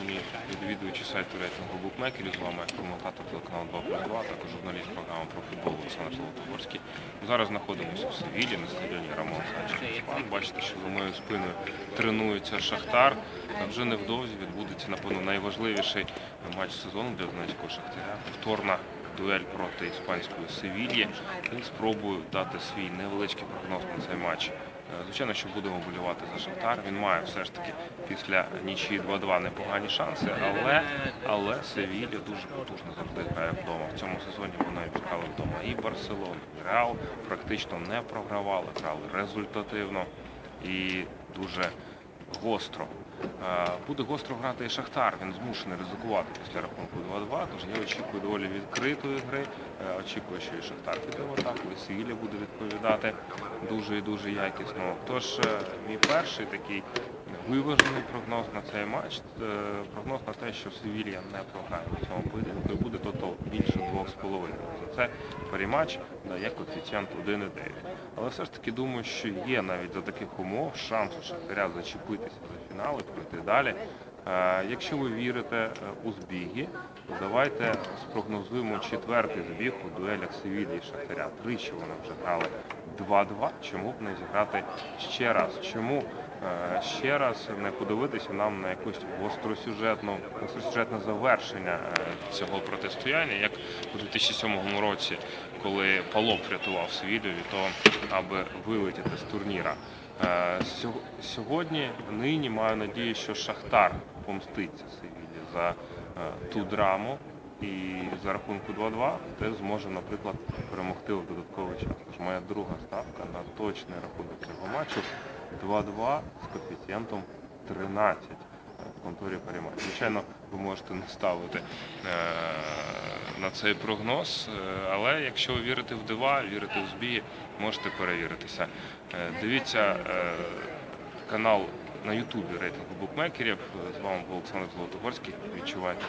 шановні відвідувачі сайту рейтингу букмекерів, з вами коментатор телеканалу 2 плюс 2, також журналіст програми про футбол Олександр Золотогорський. Зараз знаходимося в Севілі на стадіоні Рамон Санчес. Бачите, що за моєю спиною тренується Шахтар. Вже невдовзі відбудеться, напевно, найважливіший матч сезону для Донецького Шахтаря. Повторна дуель проти іспанської Севільї. Він спробує дати свій невеличкий прогноз на цей матч. Е, Звичайно, що будемо болювати за Шахтар. Він має все ж таки після нічі 2-2 непогані шанси, але, але Севілля дуже потужно завжди грає вдома. В цьому сезоні вона обіграли вдома і Барселону, і Реал практично не програвали, грали результативно і дуже гостро. Е, Буде гостро грати і Шахтар. Він змушений ризикувати після рахунку 2-2. Тож я очікую доволі відкритої гри. Е, Очікую, що і Шахтар піде в атаку, і Севілля буде відповідати дуже і дуже якісно. Тож е, мій перший такий виважений прогноз на цей матч. Прогноз на те, що Севілля не програє в цьому поєдинку і буде тотал більше 2,5. За це перематч дає коефіцієнт 1,9. Але все ж таки думаю, що є навіть за таких умов шанс у Шахтаря зачепитися за фінали, пройти далі. Е, Якщо ви вірите е, у збіги, то давайте спрогнозуємо четвертий збіг у дуелях Севілля і Шахтаря. Тричі вони вже грали 2-2. Чому б не зіграти ще раз? Чому ще раз не подивитися нам на якусь гостросюжетну, гостросюжетне завершення е, цього протистояння, як у 2007 році, коли Палоп врятував Севілью від того, аби вилетіти з турніра. Е, Сьогодні, нині маю надію, що Шахтар помститься Севілі за е, ту драму і за рахунку 2-2 теж зможе, наприклад, перемогти у додатковий час. Тож моя друга ставка на точний рахунок цього матчу 2-2 з коефіцієнтом 13 в конторі Парімат. Звичайно, ви можете не ставити е, на цей прогноз, е, але якщо ви вірите в дива, вірите в збії, можете перевіритися. Е, Дивіться канал на Ютубі рейтингу букмекерів. З вами був Олександр Золотогорський. Відчувайте.